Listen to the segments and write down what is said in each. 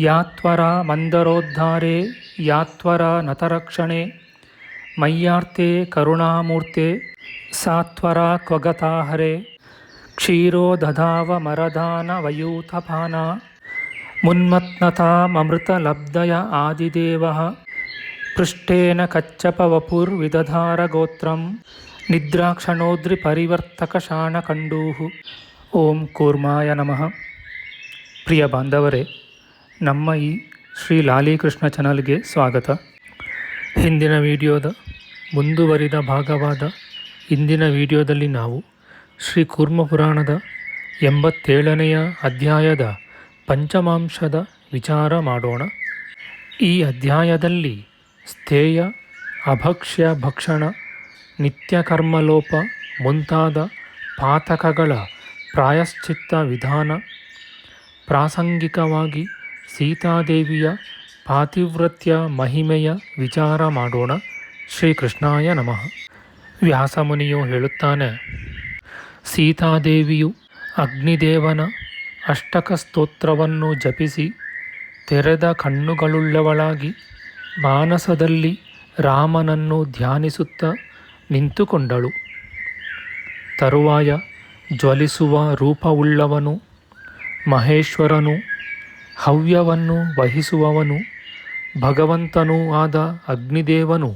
ಯಾತ್ವರ ಮಂದರೋದ್ಧಾರೆ, ಯಾತ್ವರ ನತರಕ್ಷಣೆ ಮಯ್ಯಾರ್ತೆ ಕರುಣಾಮೂರ್ತೆ, ಸಾತ್ವರ ಕ್ವಗತಾಹರೆ ಕ್ಷೀರೋದಧಾವ ಮರದಾನ ವಯೂಥಪಾನ ಮುನ್ಮತ್ನತಾಮೃತಲಬ್ಧಯ ಆದಿದೇವ ಪೃಷ್ಟೇನ ಕಚ್ಚಪವಪುರ್ವಿದಧಾರಗೋತ್ರಂ ನಿದ್ರಾಕ್ಷಣೋದ್ರಿಪರಿವರ್ತಕಶಾಣಕಂಡೂ ಓಂ ಕೂರ್ಮಾಯ ನಮಃ. ಪ್ರಿಯ ಬಾಂಧವರೇ ನಮ್ಮ ಈ ಶ್ರೀ ಲಾಲೀಕೃಷ್ಣ ಚಾನಲ್ಗೆ ಸ್ವಾಗತ. ಹಿಂದಿನ ವಿಡಿಯೋದ ಮುಂದುವರಿದ ಭಾಗವಾದ ಇಂದಿನ ವಿಡಿಯೋದಲ್ಲಿ ನಾವು ಶ್ರೀ ಕುರ್ಮ ಪುರಾಣದ ಎಂಬತ್ತೇಳನೆಯ ಅಧ್ಯಾಯದ ಪಂಚಮಾಂಶದ ವಿಚಾರ ಮಾಡೋಣ. ಈ ಅಧ್ಯಾಯದಲ್ಲಿ ಸ್ಥೇಯ, ಅಭಕ್ಷ್ಯ, ಭಕ್ಷಣ, ನಿತ್ಯಕರ್ಮಲೋಪ ಮುಂತಾದ ಪಾತಕಗಳ ಪ್ರಾಯಶ್ಚಿತ್ತ ವಿಧಾನ ಪ್ರಾಸಂಗಿಕವಾಗಿ ಸೀತಾದೇವಿಯ ಪಾತಿವ್ರತ್ಯ ಮಹಿಮೆಯ ವಿಚಾರ ಮಾಡೋಣ. ಶ್ರೀಕೃಷ್ಣಾಯ ನಮಃ. ವ್ಯಾಸಮುನಿಯು ಹೇಳುತ್ತಾನೆ, ಸೀತಾದೇವಿಯು ಅಗ್ನಿದೇವನ ಅಷ್ಟಕ ಸ್ತೋತ್ರವನ್ನು ಜಪಿಸಿ ತೆರೆದ ಕಣ್ಣುಗಳುಳ್ಳವಳಾಗಿ ಮಾನಸದಲ್ಲಿ ರಾಮನನ್ನು ಧ್ಯಾನಿಸುತ್ತಾ ನಿಂತುಕೊಂಡಳು. ತರುವಾಯ ಜ್ವಲಿಸುವ ರೂಪವುಳ್ಳವನು ಮಹೇಶ್ವರನು ಹವ್ಯವನ್ನು ವಹಿಸುವವನು, ಭಗವಂತನೂ ಆದ ಅಗ್ನಿದೇವನು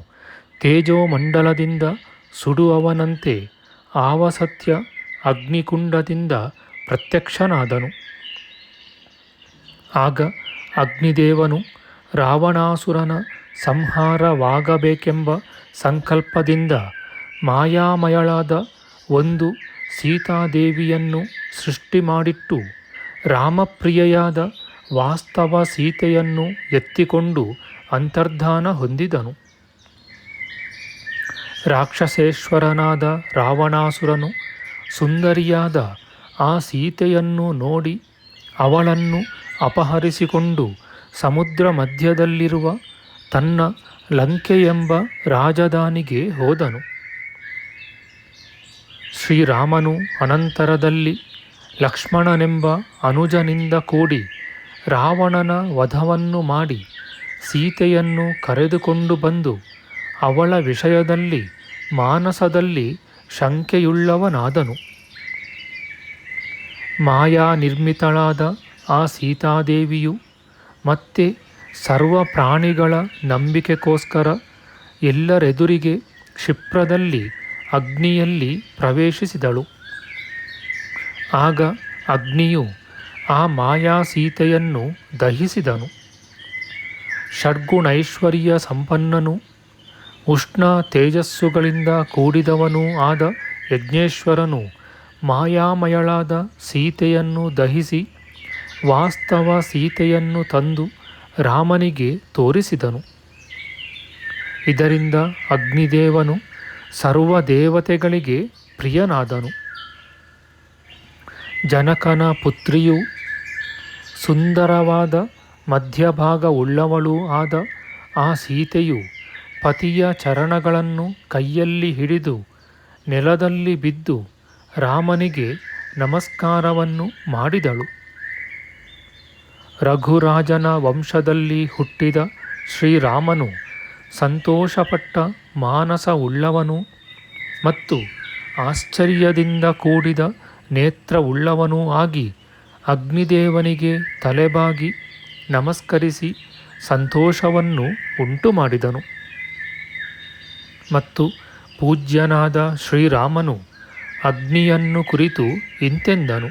ತೇಜೋಮಂಡಲದಿಂದ ಸುಡುವವನಂತೆ ಆವಸತ್ಯ ಅಗ್ನಿಕುಂಡದಿಂದ ಪ್ರತ್ಯಕ್ಷನಾದನು. ಆಗ ಅಗ್ನಿದೇವನು ರಾವಣಾಸುರನ ಸಂಹಾರವಾಗಬೇಕೆಂಬ ಸಂಕಲ್ಪದಿಂದ ಮಾಯಾಮಯಳಾದ ಒಂದು ಸೀತಾದೇವಿಯನ್ನು ಸೃಷ್ಟಿ ಮಾಡಿಟ್ಟು ರಾಮಪ್ರಿಯೆಯಾದ ವಾಸ್ತವ ಸೀತೆಯನ್ನು ಎತ್ತಿಕೊಂಡು ಅಂತರ್ಧಾನ ಹೊಂದಿದನು. ರಾಕ್ಷಸೇಶ್ವರನಾದ ರಾವಣಾಸುರನು ಸುಂದರಿಯಾದ ಆ ಸೀತೆಯನ್ನು ನೋಡಿ ಅವಳನ್ನು ಅಪಹರಿಸಿಕೊಂಡು ಸಮುದ್ರ ಮಧ್ಯದಲ್ಲಿರುವ ತನ್ನ ಲಂಕೆಯೆಂಬ ರಾಜಧಾನಿಗೆ ಹೋದನು. ಶ್ರೀರಾಮನು ಅನಂತರದಲ್ಲಿ ಲಕ್ಷ್ಮಣನೆಂಬ ಅನುಜನಿಂದ ಕೂಡಿ ರಾವಣನ ವಧವನ್ನು ಮಾಡಿ ಸೀತೆಯನ್ನು ಕರೆದುಕೊಂಡು ಬಂದು ಅವಳ ವಿಷಯದಲ್ಲಿ, ಮಾನಸದಲ್ಲಿ ಶಂಕೆಯುಳ್ಳವನಾದನು. ಮಾಯಾ ನಿರ್ಮಿತಳಾದ ಆ ಸೀತಾದೇವಿಯು ಮತ್ತೆ ಸರ್ವ ಪ್ರಾಣಿಗಳ ನಂಬಿಕೆಗೋಸ್ಕರ ಎಲ್ಲರೆದುರಿಗೆ ಕ್ಷಿಪ್ರದಲ್ಲಿ, ಅಗ್ನಿಯಲ್ಲಿ ಪ್ರವೇಶಿಸಿದಳು. ಆಗ ಅಗ್ನಿಯು ಆ ಮಾಯಾ ಸೀತೆಯನ್ನು ದಹಿಸಿದನು. ಷಡ್ಗುಣೈಶ್ವರ್ಯ ಸಂಪನ್ನನು, ಉಷ್ಣ ತೇಜಸ್ಸುಗಳಿಂದ ಕೂಡಿದವನೂ ಆದ ಯಜ್ಞೇಶ್ವರನು ಮಾಯಾಮಯಳಾದ ಸೀತೆಯನ್ನು ದಹಿಸಿ, ವಾಸ್ತವ ಸೀತೆಯನ್ನು ತಂದು ರಾಮನಿಗೆ ತೋರಿಸಿದನು. ಇದರಿಂದ ಅಗ್ನಿದೇವನು ಸರ್ವ ದೇವತೆಗಳಿಗೆ ಪ್ರಿಯನಾದನು. ಜನಕನ ಪುತ್ರಿಯು ಸುಂದರವಾದ ಮಧ್ಯಭಾಗವುಳ್ಳವಳೂ ಆದ ಆ ಸೀತೆಯು ಪತಿಯ ಚರಣಗಳನ್ನು ಕೈಯಲ್ಲಿ ಹಿಡಿದು ನೆಲದಲ್ಲಿ ಬಿದ್ದು ರಾಮನಿಗೆ ನಮಸ್ಕಾರವನ್ನು ಮಾಡಿದಳು. ರಘುರಾಜನ ವಂಶದಲ್ಲಿ ಹುಟ್ಟಿದ ಶ್ರೀರಾಮನು ಸಂತೋಷಪಟ್ಟ ಮಾನಸವುಳ್ಳವನು ಮತ್ತು ಆಶ್ಚರ್ಯದಿಂದ ಕೂಡಿದ ನೇತ್ರವುಳ್ಳವನೂ ಆಗಿ ಅಗ್ನಿದೇವನಿಗೆ ತಲೆಬಾಗಿ ನಮಸ್ಕರಿಸಿ ಸಂತೋಷವನ್ನು ಉಂಟು ಮಾಡಿದನು ಮತ್ತು ಪೂಜ್ಯನಾದ ಶ್ರೀರಾಮನು ಅಗ್ನಿಯನ್ನು ಕುರಿತು ಇಂತೆಂದನು.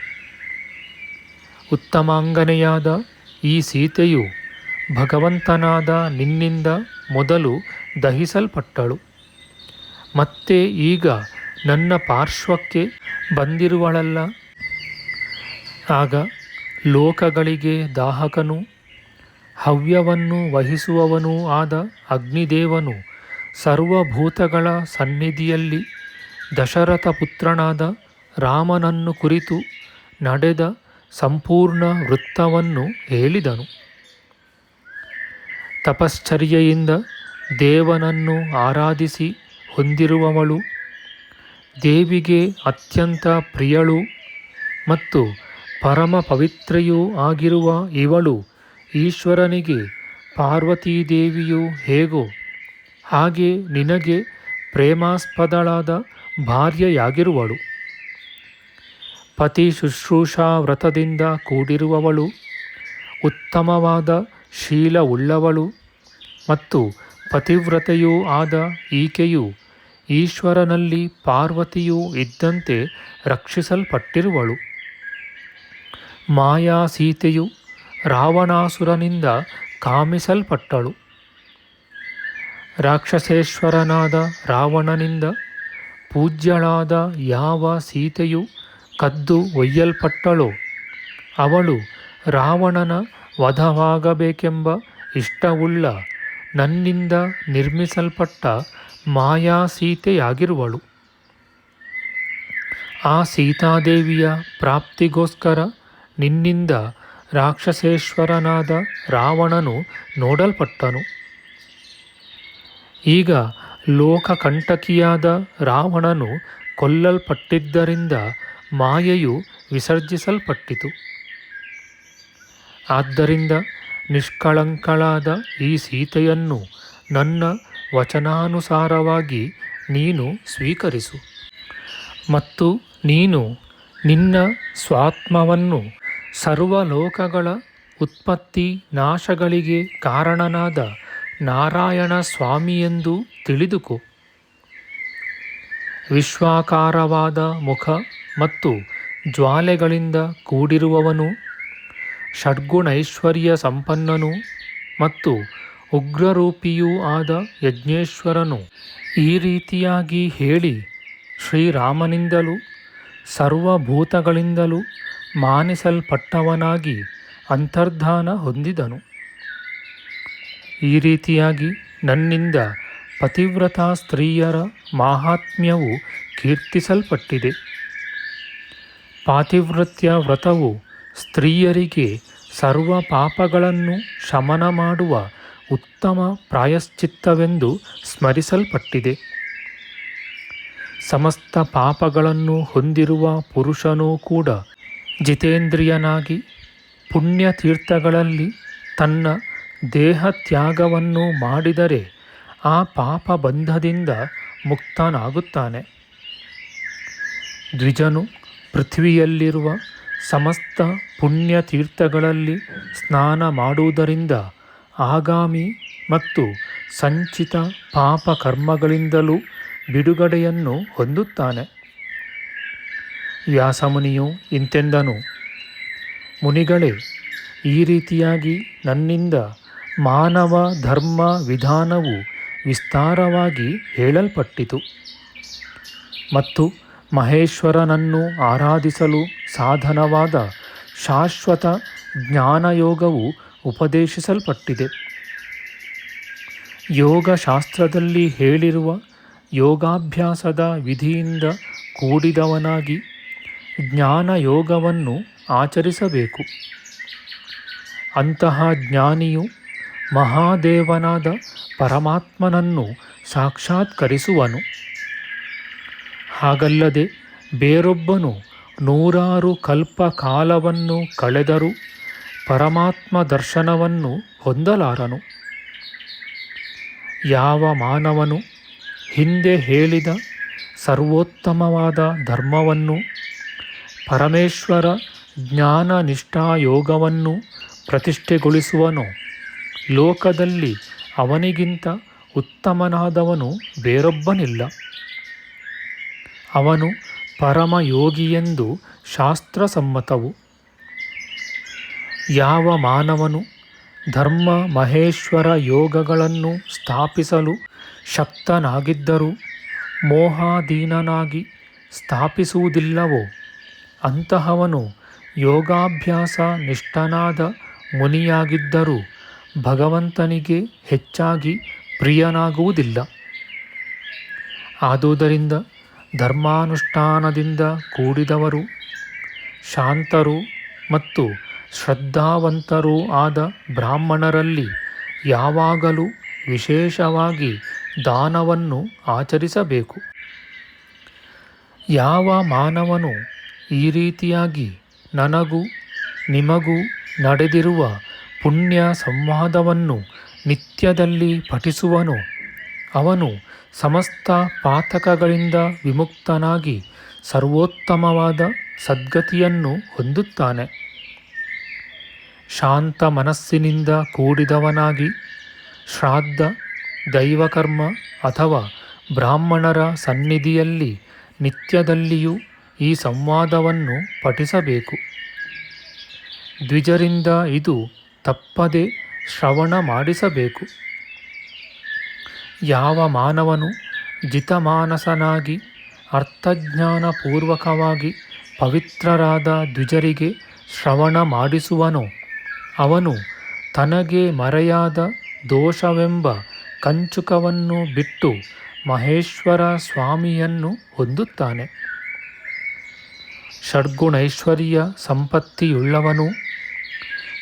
ಉತ್ತಮಾಂಗನೆಯಾದ ಈ ಸೀತೆಯು ಭಗವಂತನಾದ ನಿನ್ನಿಂದ ಮೊದಲು ದಹಿಸಲ್ಪಟ್ಟಳು. ಮತ್ತೆ ಈಗ ನನ್ನ ಪಾರ್ಶ್ವಕ್ಕೆ ಬಂದಿರುವಳಲ್ಲ. ಆಗ ಲೋಕಗಳಿಗೆ ದಾಹಕನು, ಹವ್ಯವನ್ನು ವಹಿಸುವವನೂ ಆದ ಅಗ್ನಿದೇವನು, ಸರ್ವಭೂತಗಳ ಸನ್ನಿಧಿಯಲ್ಲಿ ದಶರಥ ಪುತ್ರನಾದ ರಾಮನನ್ನು ಕುರಿತು ನಡೆದ ಸಂಪೂರ್ಣ ವೃತ್ತವನ್ನು ಹೇಳಿದನು. ತಪಶ್ಚರ್ಯೆಯಿಂದ ದೇವನನ್ನು ಆರಾಧಿಸಿ ಹೊಂದಿರುವವಳು ದೇವಿಗೆ ಅತ್ಯಂತ ಪ್ರಿಯಳು ಮತ್ತು ಪರಮ ಪವಿತ್ರೆಯೂ ಆಗಿರುವ ಇವಳು ಈಶ್ವರನಿಗೆ ಪಾರ್ವತೀದೇವಿಯು ಹೇಗೋ ಹಾಗೆ ನಿನಗೆ ಪ್ರೇಮಾಸ್ಪದಳಾದ ಭಾರ್ಯೆಯಾಗಿರುವಳು. ಪತಿ ಶುಶ್ರೂಷಾ ವ್ರತದಿಂದ ಕೂಡಿರುವವಳು, ಉತ್ತಮವಾದ ಶೀಲವುಳ್ಳವಳು ಮತ್ತು ಪತಿವ್ರತೆಯೂ ಆದ ಈಕೆಯು ಈಶ್ವರನಲ್ಲಿ ಪಾರ್ವತಿಯೂ ಇದ್ದಂತೆ ರಕ್ಷಿಸಲ್ಪಟ್ಟಿರುವಳು. ಮಾಯಾ ಸೀತೆಯು ರಾವಣಾಸುರನಿಂದ ಕಾಮಿಸಲ್ಪಟ್ಟಳು. ರಾಕ್ಷಸೇಶ್ವರನಾದ ರಾವಣನಿಂದ ಪೂಜ್ಯಳಾದ ಯಾವ ಸೀತೆಯು ಕದ್ದು ಒಯ್ಯಲ್ಪಟ್ಟಳೋ, ಅವಳು ರಾವಣನ ವಧವಾಗಬೇಕೆಂಬ ಇಷ್ಟವುಳ್ಳ ನನ್ನಿಂದ ನಿರ್ಮಿಸಲ್ಪಟ್ಟ ಮಾಯಾ ಸೀತೆಯಾಗಿರುವಳು ಆ ಸೀತಾದೇವಿಯ ಪ್ರಾಪ್ತಿಗೋಸ್ಕರ ನಿನ್ನಿಂದ ರಾಕ್ಷಸೇಶ್ವರನಾದ ರಾವಣನು ನೋಡಲ್ಪಟ್ಟನು. ಈಗ ಲೋಕಕಂಟಕಿಯಾದ ರಾವಣನು ಕೊಲ್ಲಲ್ಪಟ್ಟಿದ್ದರಿಂದ ಮಾಯೆಯು ವಿಸರ್ಜಿಸಲ್ಪಟ್ಟಿತು. ಆದ್ದರಿಂದ ನಿಷ್ಕಳಂಕಳಾದ ಈ ಸೀತೆಯನ್ನು ನನ್ನ ವಚನಾನುಸಾರವಾಗಿ ನೀನು ಸ್ವೀಕರಿಸು. ಮತ್ತು ನೀನು ನಿನ್ನ ಸ್ವಾತ್ಮವನ್ನು ಸರ್ವಲೋಕಗಳ ಉತ್ಪತ್ತಿ ನಾಶಗಳಿಗೆ ಕಾರಣನಾದ ನಾರಾಯಣ ಸ್ವಾಮಿಯೆಂದು ತಿಳಿದುಕೋ. ವಿಶ್ವಾಕಾರವಾದ ಮುಖ ಮತ್ತು ಜ್ವಾಲೆಗಳಿಂದ ಕೂಡಿರುವವನು, ಷಡ್ಗುಣೈಶ್ವರ್ಯ ಸಂಪನ್ನನು ಮತ್ತು ಉಗ್ರರೂಪಿಯೂ ಆದ ಯಜ್ಞೇಶ್ವರನು ಈ ರೀತಿಯಾಗಿ ಹೇಳಿ ಶ್ರೀರಾಮನಿಂದಲೂ ಸರ್ವಭೂತಗಳಿಂದಲೂ ಮಾನಿಸಲ್ಪಟ್ಟವನಾಗಿ ಅಂತರ್ಧಾನ ಹೊಂದಿದನು. ಈ ರೀತಿಯಾಗಿ ನನ್ನಿಂದ ಪತಿವ್ರತ ಸ್ತ್ರೀಯರ ಮಾಹಾತ್ಮ್ಯವು ಕೀರ್ತಿಸಲ್ಪಟ್ಟಿದೆ. ಪಾತಿವ್ರತ್ಯ ವ್ರತವು ಸ್ತ್ರೀಯರಿಗೆ ಸರ್ವ ಪಾಪಗಳನ್ನು ಶಮನ ಮಾಡುವ ಉತ್ತಮ ಪ್ರಾಯಶ್ಚಿತ್ತವೆಂದು ಸ್ಮರಿಸಲ್ಪಟ್ಟಿದೆ. ಸಮಸ್ತ ಪಾಪಗಳನ್ನು ಹೊಂದಿರುವ ಪುರುಷನೂ ಕೂಡ ಜಿತೇಂದ್ರಿಯನಾಗಿ ಪುಣ್ಯತೀರ್ಥಗಳಲ್ಲಿ ತನ್ನ ದೇಹ ತ್ಯಾಗವನ್ನು ಮಾಡಿದರೆ ಆ ಪಾಪ ಬಂಧದಿಂದ ಮುಕ್ತನಾಗುತ್ತಾನೆ. ದ್ವಿಜನು ಪೃಥ್ವಿಯಲ್ಲಿರುವ ಸಮಸ್ತ ಪುಣ್ಯತೀರ್ಥಗಳಲ್ಲಿ ಸ್ನಾನ ಮಾಡುವುದರಿಂದ ಆಗಾಮಿ ಮತ್ತು ಸಂಚಿತ ಪಾಪ ಕರ್ಮಗಳಿಂದಲೂ ಬಿಡುಗಡೆಯನ್ನು ಹೊಂದುತ್ತಾನೆ. ವ್ಯಾಸಮುನಿಯು ಇಂತೆಂದನು, ಮುನಿಗಳೇ, ಈ ರೀತಿಯಾಗಿ ನನ್ನಿಂದ ಮಾನವ ಧರ್ಮ ವಿಧಾನವು ವಿಸ್ತಾರವಾಗಿ ಹೇಳಲ್ಪಟ್ಟಿತು. ಮತ್ತು ಮಹೇಶ್ವರನನ್ನು ಆರಾಧಿಸಲು ಸಾಧನವಾದ ಶಾಶ್ವತ ಜ್ಞಾನಯೋಗವು ಉಪದೇಶಿಸಲ್ಪಟ್ಟಿದೆ. ಯೋಗಶಾಸ್ತ್ರದಲ್ಲಿ ಹೇಳಿರುವ ಯೋಗಾಭ್ಯಾಸದ ವಿಧಿಯಿಂದ ಕೂಡಿದವನಾಗಿ ಜ್ಞಾನ ಯೋಗವನ್ನು ಆಚರಿಸಬೇಕು. ಅಂತಹ ಜ್ಞಾನಿಯು ಮಹಾದೇವನಾದ ಪರಮಾತ್ಮನನ್ನು ಸಾಕ್ಷಾತ್ಕರಿಸುವನು. ಹಾಗಲ್ಲದೆ ಬೇರೊಬ್ಬನು ನೂರಾರು ಕಲ್ಪ ಕಾಲವನ್ನು ಕಳೆದರೂ ಪರಮಾತ್ಮ ದರ್ಶನವನ್ನು ಹೊಂದಲಾರನು. ಯಾವ ಮಾನವನು ಹಿಂದೆ ಹೇಳಿದ ಸರ್ವೋತ್ತಮವಾದ ಧರ್ಮವನ್ನು, ಪರಮೇಶ್ವರ ಜ್ಞಾನ ನಿಷ್ಠಾಯೋಗವನ್ನು ಪ್ರತಿಷ್ಠೆಗೊಳಿಸುವನು, ಲೋಕದಲ್ಲಿ ಅವನಿಗಿಂತ ಉತ್ತಮನಾದವನು ಬೇರೊಬ್ಬನಿಲ್ಲ. ಅವನು ಪರಮಯೋಗಿಯೆಂದು ಶಾಸ್ತ್ರಸಮ್ಮತವು. ಯಾವ ಮಾನವನು ಧರ್ಮ ಮಹೇಶ್ವರ ಯೋಗಗಳನ್ನು ಸ್ಥಾಪಿಸಲು ಶಕ್ತನಾಗಿದ್ದರೂ ಮೋಹಾಧೀನನಾಗಿ ಸ್ಥಾಪಿಸುವುದಿಲ್ಲವೋ? ಅಂತಹವನು ಯೋಗಾಭ್ಯಾಸ ನಿಷ್ಠನಾದ ಮುನಿಯಾಗಿದ್ದರೂ ಭಗವಂತನಿಗೆ ಹೆಚ್ಚಾಗಿ ಪ್ರಿಯನಾಗುವುದಿಲ್ಲ. ಆದುದರಿಂದ ಧರ್ಮಾನುಷ್ಠಾನದಿಂದ ಕೂಡಿದವರು ಶಾಂತರು ಮತ್ತು ಶ್ರದ್ಧಾವಂತರೂ ಆದ ಬ್ರಾಹ್ಮಣರಲ್ಲಿ ಯಾವಾಗಲೂ ವಿಶೇಷವಾಗಿ ದಾನವನ್ನು ಆಚರಿಸಬೇಕು. ಯಾವ ಮಾನವನು ಈ ರೀತಿಯಾಗಿ ನನಗೂ ನಿಮಗೂ ನಡೆದಿರುವ ಪುಣ್ಯ ಸಂವಾದವನ್ನು ನಿತ್ಯದಲ್ಲಿ ಪಠಿಸುವನು, ಅವನು ಸಮಸ್ತ ಪಾತಕಗಳಿಂದ ವಿಮುಕ್ತನಾಗಿ ಸರ್ವೋತ್ತಮವಾದ ಸದ್ಗತಿಯನ್ನು ಹೊಂದುತ್ತಾನೆ. ಶಾಂತ ಮನಸ್ಸಿನಿಂದ ಕೂಡಿದವನಾಗಿ ಶ್ರಾದ್ದ, ದೈವಕರ್ಮ ಅಥವಾ ಬ್ರಾಹ್ಮಣರ ಸನ್ನಿಧಿಯಲ್ಲಿ ನಿತ್ಯದಲ್ಲಿಯೂ ಈ ಸಂವಾದವನ್ನು ಪಠಿಸಬೇಕು. ದ್ವಿಜರಿಂದ ಇದು ತಪ್ಪದೆ ಶ್ರವಣ ಮಾಡಿಸಬೇಕು. ಯಾವ ಮಾನವನು ಜಿತಮಾನಸನಾಗಿ, ಅರ್ಥಜ್ಞಾನಪೂರ್ವಕವಾಗಿ ಪವಿತ್ರರಾದ ದ್ವಿಜರಿಗೆ ಶ್ರವಣ ಮಾಡಿಸುವನೋ ಅವನು ತನಗೆ ಮರೆಯಾದ ದೋಷವೆಂಬ ಕಂಚುಕವನ್ನು ಬಿಟ್ಟು ಮಹೇಶ್ವರ ಸ್ವಾಮಿಯನ್ನು ಹೊಂದುತ್ತಾನೆ. ಷಡ್ಗುಣೈಶ್ವರ್ಯ ಸಂಪತ್ತಿಯುಳ್ಳವನು,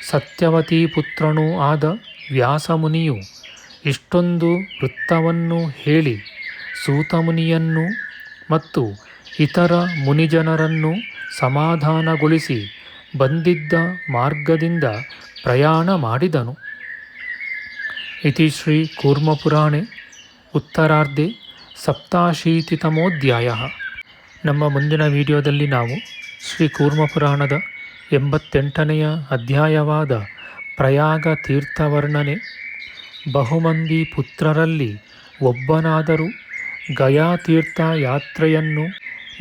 ಸತ್ಯವತಿ ಪುತ್ರನೂ ಆದ ವ್ಯಾಸಮುನಿಯು ಇಷ್ಟೊಂದು ವೃತ್ತವನ್ನು ಹೇಳಿ ಸೂತಮುನಿಯನ್ನು ಮತ್ತು ಇತರ ಮುನಿಜನರನ್ನು ಸಮಾಧಾನಗೊಳಿಸಿ ಬಂದಿದ್ದ ಮಾರ್ಗದಿಂದ ಪ್ರಯಾಣ ಮಾಡಿದನು. ಇತಿ ಶ್ರೀ ಕೂರ್ಮಪುರಾಣೆ, ಉತ್ತರಾರ್ಧೆ, ಸಪ್ತಾಶೀತಿತಮೋಧ್ಯಾಯ. ನಮ್ಮ ಮುಂದಿನ ವಿಡಿಯೋದಲ್ಲಿ ನಾವು ಶ್ರೀ ಕೂರ್ಮಪುರಾಣದ ಎಂಬತ್ತೆಂಟನೆಯ ಅಧ್ಯಾಯವಾದ ಪ್ರಯಾಗ ತೀರ್ಥವರ್ಣನೆ, ಬಹುಮಂದಿ ಪುತ್ರರಲ್ಲಿ ಒಬ್ಬನಾದರೂ ಗಯಾತೀರ್ಥ ಯಾತ್ರೆಯನ್ನು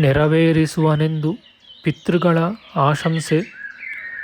ನೆರವೇರಿಸುವನೆಂದು ಪಿತೃಗಳ ಆಶಂಸೆ